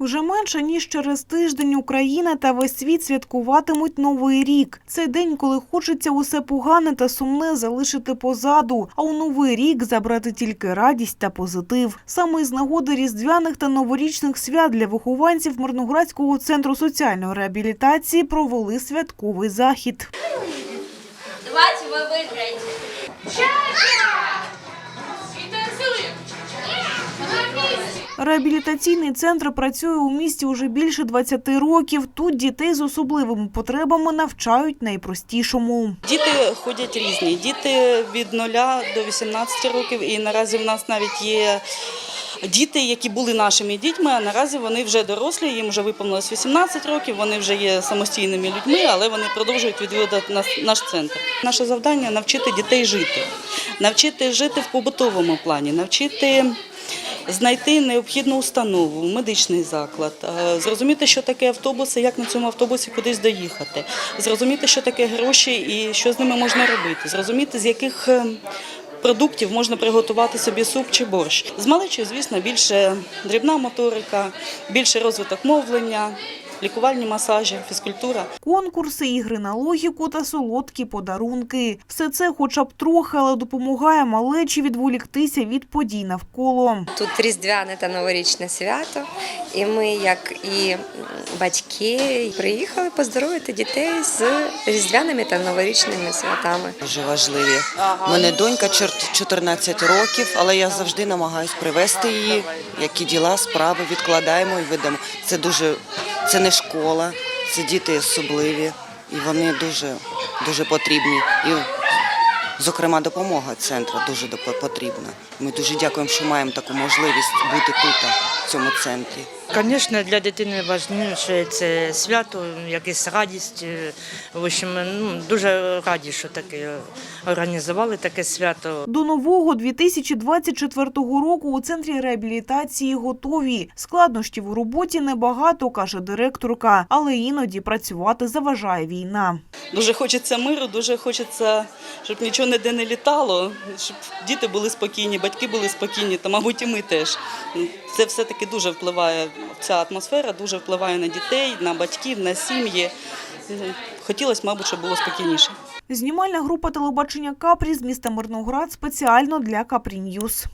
Уже менше ніж через тиждень Україна та весь світ святкуватимуть новий рік. Це день, коли хочеться усе погане та сумне залишити позаду, а у новий рік забрати тільки радість та позитив. Саме із нагоди різдвяних та новорічних свят для вихованців Мирноградського центру соціальної реабілітації провели святковий захід. Давайте вы выиграете. Реабілітаційний центр працює у місті уже більше 20 років. Тут дітей з особливими потребами навчають найпростішому. Діти ходять різні. Діти від 0 до 18 років, і наразі в нас навіть є діти, які були нашими дітьми, а наразі вони вже дорослі, їм вже виповнилось 18 років, вони вже є самостійними людьми, але вони продовжують відвідувати наш центр. Наше завдання навчити дітей жити, навчити жити в побутовому плані, навчити. Знайти необхідну установу, медичний заклад, е, зрозуміти, що таке автобуси, як на цьому автобусі кудись доїхати, зрозуміти, що таке гроші і що з ними можна робити, зрозуміти, з яких е, продуктів можна приготувати собі суп чи борщ. З малечою, звісно, більше дрібна моторика, більше розвиток мовлення, лікувальні масажі, фізкультура. Конкурси, ігри на логіку та солодкі подарунки. Все це хоча б трохи, але допомагає малечі відволіктися від подій навколо. Тут різдвяне та новорічне свято, і ми, як і батьки, приїхали поздоровити дітей з різдвяними та новорічними святами. Дуже важливі. У мене донька чор- 14 років, але я завжди намагаюся привезти її. Які діла, справи відкладаємо і ведемо. Це дуже це не школа, це діти особливі, і вони дуже дуже потрібні. І, зокрема, допомога центру дуже потрібна. Ми дуже дякуємо, що маємо таку можливість бути тут, в цьому центрі. Звісно, для дитини важливіше це свято, якась радість. В общем, ну, дуже раді, що таке організували таке свято. До нового 2024 року у центрі реабілітації готові. Складнощів у роботі небагато, каже директорка, але іноді працювати заважає війна. Дуже хочеться миру, дуже хочеться, щоб нічого ніде не літало, щоб діти були спокійні, батьки були спокійні, та, мабуть, і ми теж. Це все-таки дуже впливає, ця атмосфера дуже впливає на дітей, на батьків, на сім'ї. Хотілося, мабуть, щоб було спокійніше. Знімальна група телебачення Капрі з міста Мирноград спеціально для Капрі Ньюс.